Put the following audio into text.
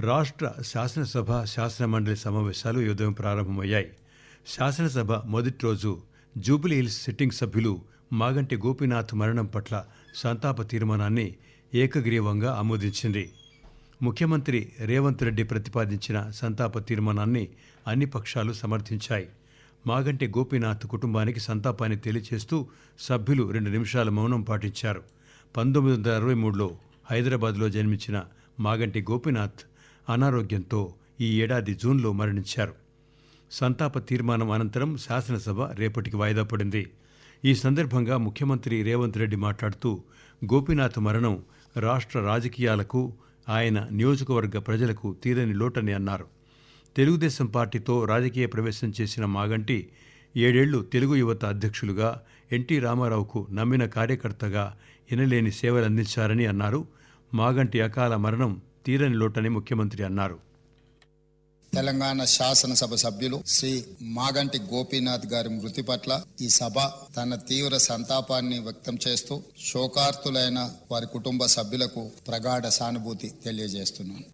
రాష్ట్ర శాసనసభ శాసనమండలి సమావేశాలు ఈ ఉదయం ప్రారంభమయ్యాయి. శాసనసభ మొదటి రోజు జూబిలీహిల్స్ సిట్టింగ్ సభ్యులు మాగంటి గోపీనాథ్ మరణం పట్ల సంతాప తీర్మానాన్ని ఏకగ్రీవంగా ఆమోదించింది. ముఖ్యమంత్రి రేవంత్ రెడ్డి ప్రతిపాదించిన సంతాప తీర్మానాన్ని అన్ని పక్షాలు సమర్థించాయి. మాగంటి గోపీనాథ్ కుటుంబానికి సంతాపాన్ని తెలియచేస్తూ సభ్యులు రెండు నిమిషాల మౌనం పాటించారు. పంతొమ్మిది వందల అరవై మూడులో హైదరాబాద్లో జన్మించిన మాగంటి గోపీనాథ్ అనారోగ్యంతో ఈ ఏడాది జూన్లో మరణించారు. సంతాప తీర్మానం అనంతరం శాసనసభ రేపటికి వాయిదా పడింది. ఈ సందర్భంగా ముఖ్యమంత్రి రేవంత్ రెడ్డి మాట్లాడుతూ గోపీనాథ్ మరణం రాష్ట్ర రాజకీయాలకు ఆయన నియోజకవర్గ ప్రజలకు తీరని లోటని అన్నారు. తెలుగుదేశం పార్టీతో రాజకీయ ప్రవేశం చేసిన మాగంటి ఏడేళ్ళు తెలుగు యువత అధ్యక్షులుగా ఎన్టీ రామారావుకు నమ్మిన కార్యకర్తగా ఎనలేని సేవలందించారని అన్నారు. మాగంటి అకాల మరణం తీరని లోటని ముఖ్యమంత్రి అన్నారు. తెలంగాణ శాసనసభ సభ్యులు శ్రీ మాగంటి గోపీనాథ్ గారి మృతి పట్ల ఈ సభ తన తీవ్ర సంతాపాన్ని వ్యక్తం చేస్తూ శోకార్తులైన వారి కుటుంబ సభ్యులకు ప్రగాఢ సానుభూతి తెలియజేస్తున్నాను.